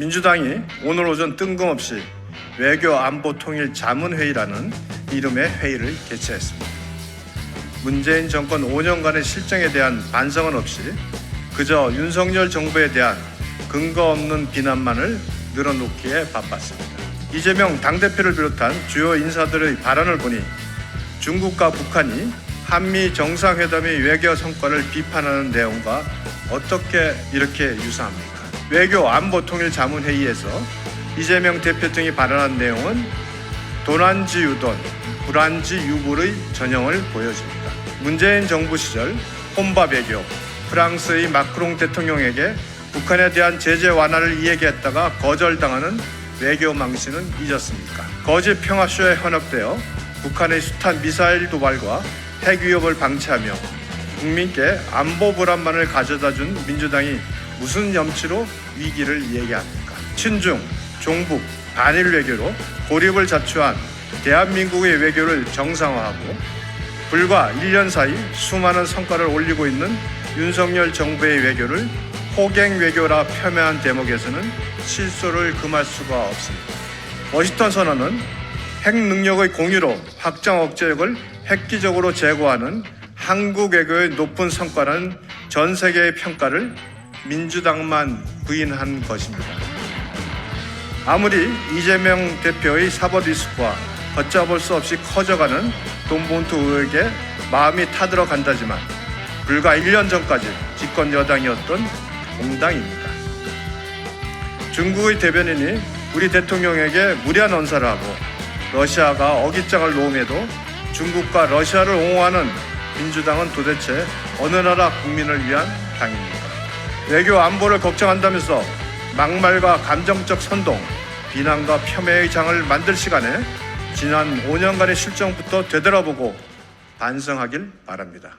민주당이 오늘 오전 뜬금없이 외교 안보 통일 자문회의라는 이름의 회의를 개최했습니다. 문재인 정권 5년간의 실정에 대한 반성은 없이 그저 윤석열 정부에 대한 근거 없는 비난만을 늘어놓기에 바빴습니다. 이재명 당대표를 비롯한 주요 인사들의 발언을 보니 중국과 북한이 한미 정상회담의 외교 성과를 비판하는 내용과 어떻게 이렇게 유사합니까? 외교 안보 통일 자문회의에서 이재명 대표 등이 발언한 내용은 도난지 유돈, 불안지 유불의 전형을 보여줍니다. 문재인 정부 시절 혼밥 외교, 프랑스의 마크롱 대통령에게 북한에 대한 제재 완화를 이야기했다가 거절당하는 외교 망신은 잊었습니까? 거짓 평화쇼에 현혹되어 북한의 숱한 미사일 도발과 핵 위협을 방치하며 국민께 안보 불안만을 가져다 준 민주당이 무슨 염치로 위기를 얘기합니까? 친중, 종북, 반일 외교로 고립을 자초한 대한민국의 외교를 정상화하고 불과 1년 사이 수많은 성과를 올리고 있는 윤석열 정부의 외교를 호갱 외교라 폄훼한 대목에서는 실소를 금할 수가 없습니다. 워싱턴 선언은 핵 능력의 공유로 확장 억제력을 획기적으로 제거하는 한국 외교의 높은 성과라는 전 세계의 평가를 민주당만 부인한 것입니다. 아무리 이재명 대표의 사법 리스크와 걷잡을 수 없이 커져가는 돈봉투 의혹에 마음이 타들어 간다지만 불과 1년 전까지 집권 여당이었던 공당입니다. 중국의 대변인이 우리 대통령에게 무리한 언사를 하고 러시아가 어깃장을 놓음에도 중국과 러시아를 옹호하는 민주당은 도대체 어느 나라 국민을 위한 당입니까? 외교 안보를 걱정한다면서 막말과 감정적 선동, 비난과 폄훼의 장을 만들 시간에 지난 5년간의 실정부터 되돌아보고 반성하길 바랍니다.